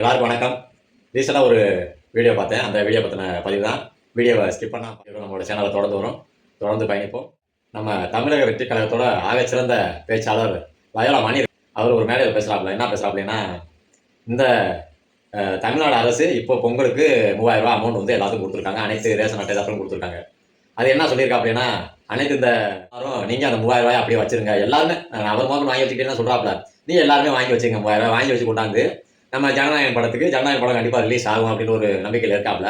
எல்லாருக்கும் வணக்கம். ரீசெண்டாக ஒரு வீடியோ பார்த்தேன். அந்த வீடியோ பற்றின பதிவு தான் வீடியோவை ஸ்கிப் பண்ணால் நம்மளோட சேனலை தொடர்ந்து வரும். தொடர்ந்து பயணிப்போம். நம்ம தமிழக வெற்றி கழகத்தோட ஆகச்சிறந்த பேச்சாளர் வயலா மணி அவர் ஒரு மேடையில் பேசுகிறாப்புல என்ன பேசுகிறாப்புலன்னா இந்த தமிழ்நாடு அரசு இப்போ பொங்கலுக்கு மூவாயிரம் ரூபா அமௌண்ட் வந்து எல்லாத்துக்கும் கொடுத்துருக்காங்க. அனைத்து ரேஷன் அட்டைதாரர்களும் கொடுத்துருக்காங்க. அது என்ன சொல்லியிருக்கா அப்படின்னா அனைத்து இந்த யாரும் நீங்கள் அந்த மூவாயிரம் ரூபாய் அப்படியே வச்சிருங்க. எல்லாருமே அவர் முதல்ல வாங்கி வச்சுக்கிட்டேன்னு சொல்கிறாப்புல நீ எல்லாருமே வாங்கி வச்சுங்க மூவாயிரம் ரூபாய் வாங்கி வச்சு கொண்டாந்து நம்ம ஜனநாயகன் படத்துக்கு ஜனநாயகன் படம் கண்டிப்பாக ரிலீஸ் ஆகும் அப்படின்னு ஒரு நம்பிக்கையில் இருக்காப்ல.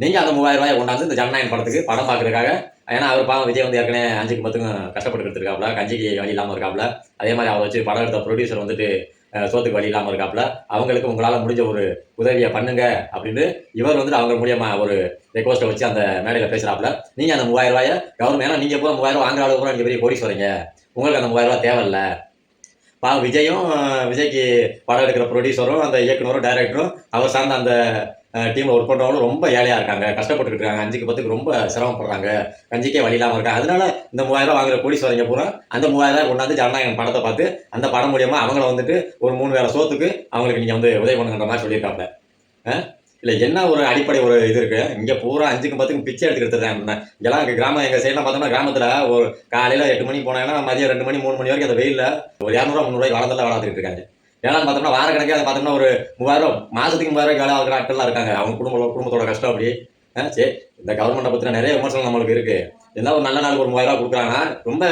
நீங்கள் அந்த மூவாயிரம் ரூபாயை கொண்டாந்து இந்த ஜனநாயகன் படத்துக்கு படம் பார்க்கறதுக்காக ஏன்னா அவர் பாவம் விஜய் வந்து ஏற்கனவே அஞ்சுக்கு பத்துக்கும் கஷ்டப்பட்டு எடுத்திருக்காப்ல கஞ்சிக்கு வழி இல்லாமல் இருக்காப்ல. அதே மாதிரி அவரை வச்சு படம் எடுத்த ப்ரொடியூசர் வந்துட்டு சோத்துக்கு வழி இல்லாமல் இருக்காப்ல. அவங்களுக்கு உங்களால் முடிஞ்ச ஒரு உதவியை பண்ணுங்க அப்படின்னு இவர் வந்துட்டு அவங்க மூலியமாக ஒரு ரெக்வஸ்ட்டை வச்சு அந்த மேடையில் பேசுகிறாப்புல நீங்கள் அந்த மூவாயிரம் ரூபாயை கவர்மெண்ட் ஏன்னா நீங்கள் போய் மூவாயிரம் ரூபா வாங்குற அளவுக்கு பூரா நீங்கள் பெரிய கோடீஸ்வரங்க. உங்களுக்கு அந்த மூவாயிரம் ரூபாய் தேவையில்ல. பா விஜயும் விஜய்க்கு படம் எடுக்கிற ப்ரொடியூசரும் அந்த இயக்குனரும் டைரக்டரும் அவர் சார்ந்த அந்த டீமில் ஒர்க் பண்ணுறவங்களும் ரொம்ப ஏழையாக இருக்காங்க. கஷ்டப்பட்டு இருக்காங்க. அஞ்சுக்கு பத்துக்கு ரொம்ப சிரமப்படுறாங்க. கஞ்சிக்கே வழி இல்லாமல் இருக்காங்க. அதனால இந்த மூவாயிரம் வாங்குற போலீஸ் கோடீஸ்வரங்க பூரா அந்த மூவாயிரம் கொண்டாந்து ஜனநாயகன் படத்தை பார்த்து அந்த படம் மூலியமாக அவங்கள வந்துட்டு ஒரு மூணு வேளை சோத்துக்கு அவங்களுக்கு நீங்கள் வந்து உதவி பண்ணுங்கிற மாதிரி சொல்லியிருக்காங்க இல்லை என்ன ஒரு அடிப்படை ஒரு இது இருக்கு? இங்கே பூரா அஞ்சுக்கும் பத்துக்கு பிச்சை எடுத்துக்கிட்டு இருக்காங்க இதெல்லாம் கிராமம் எங்கள் சைட்லாம் பார்த்தோம்னா கிராமத்தில் ஒரு காலையில் எட்டு மணிக்கு போனாங்கன்னா மதியம் ரெண்டு மணி மூணு மணி வரைக்கும் அந்த வெயிலில் ஒரு இரநூறுவா முந்நூறுவாய்க்கு வளர்ந்துலாம் வளர்த்துட்டு இருக்காங்க. ஏன்னா பார்த்தோம்னா வார கணக்கே அதை பார்த்தோம்னா ஒரு மூவாயிரம் மாதத்துக்கு மூவாயிரம் வேலை ஆகிற ஆட்கள்லாம் இருக்காங்க. அவங்க குடும்ப குடும்பத்தோட கஷ்டம் அப்படி. சரி இந்த கவர்மெண்ட்டை பற்றின நிறைய விமர்சனம் நம்மளுக்கு இருக்கு. என்ன ஒரு நல்ல நாளுக்கு ஒரு மூவாயிரம் ரூபாய் கொடுக்குறாங்கன்னா ரொம்ப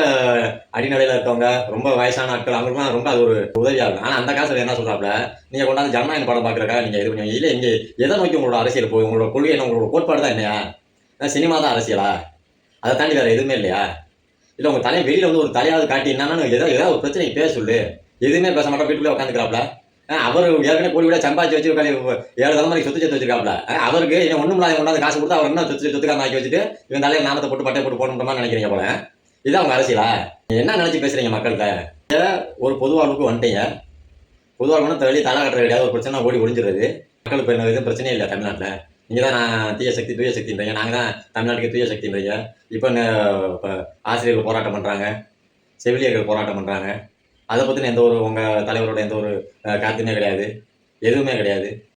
அடிநடையில் இருக்கவங்க ரொம்ப வயசான ஆட்கள் அவங்களுக்குலாம் ரொம்ப அது ஒரு உதவியாக இருக்கும். ஆனால் அந்த காசு என்ன சொல்றாப்ல நீங்கள் கொண்டாந்து ஜனநாயகம் படம் பார்க்குறக்காக நீங்கள் இது பண்ணுவீங்க இல்லை இங்கே எதை நோக்கி உங்களோட அரசியல் போய் உங்களோட கொள்கை என்ன? உங்களோட கோட்பாடு தான் என்னையா? சினிமா தான் அரசியலா? அதை தாண்டி வேற எதுவுமே இல்லையா? இல்லை உங்கள் தலையை வெளியில் வந்து ஒரு தலையாவது காட்டி என்னன்னு ஏதாவது ஏதாவது ஒரு பிரச்சனைக்கு பேச சொல்லு. எதுவுமே பேச மாட்டோம் வீட்டுக்குள்ளே உட்காந்துக்கிறாப்ல அவர் ஏற்கனவே கோடி விட சம்பாதிச்சு வச்சு ஏழு தலைமுறைக்கு சொத்து சேர்த்து வச்சிருக்காப்ல அவருக்கு இன்னும் ஒன்றும் இல்லாத கொண்டாந்து காசு கொடுத்து அவர் என்ன சொத்து சொத்துக்காரன் ஆக்கி வச்சுட்டு இவன் தலையில நாமத்தை போட்டு பட்டை போட்டு போகணுன்ற நினைக்கிறீங்க போல. இதான் உங்க அரசியலா? என்ன நினைச்சு பேசுறீங்க மக்கள்கிட்ட? ஒரு பொதுவாளுக்கு வந்துட்டீங்க. பொதுவாக தள்ளி வெளியே தலை கட்டுற கிடையாது ஒரு பிரச்சனை ஓடி ஒழிஞ்சிருது மக்களுக்கு இப்போ எதுவும் பிரச்சனையே இல்லை தமிழ்நாட்டில். நீங்கள் தான் நான் தீய சக்தி தூய சக்தின்றீங்க. நாங்கள் தான் தமிழ்நாட்டுக்கு தூய சக்தின்றீங்க. இப்போ இப்போ ஆசிரியர்கள் போராட்டம் பண்ணுறாங்க செவிலியர்கள் போராட்டம் பண்ணுறாங்க அதை பற்றின எந்த ஒரு உங்கள் தலைவரோட எந்த ஒரு கருத்துமே கிடையாது. எதுவுமே கிடையாது.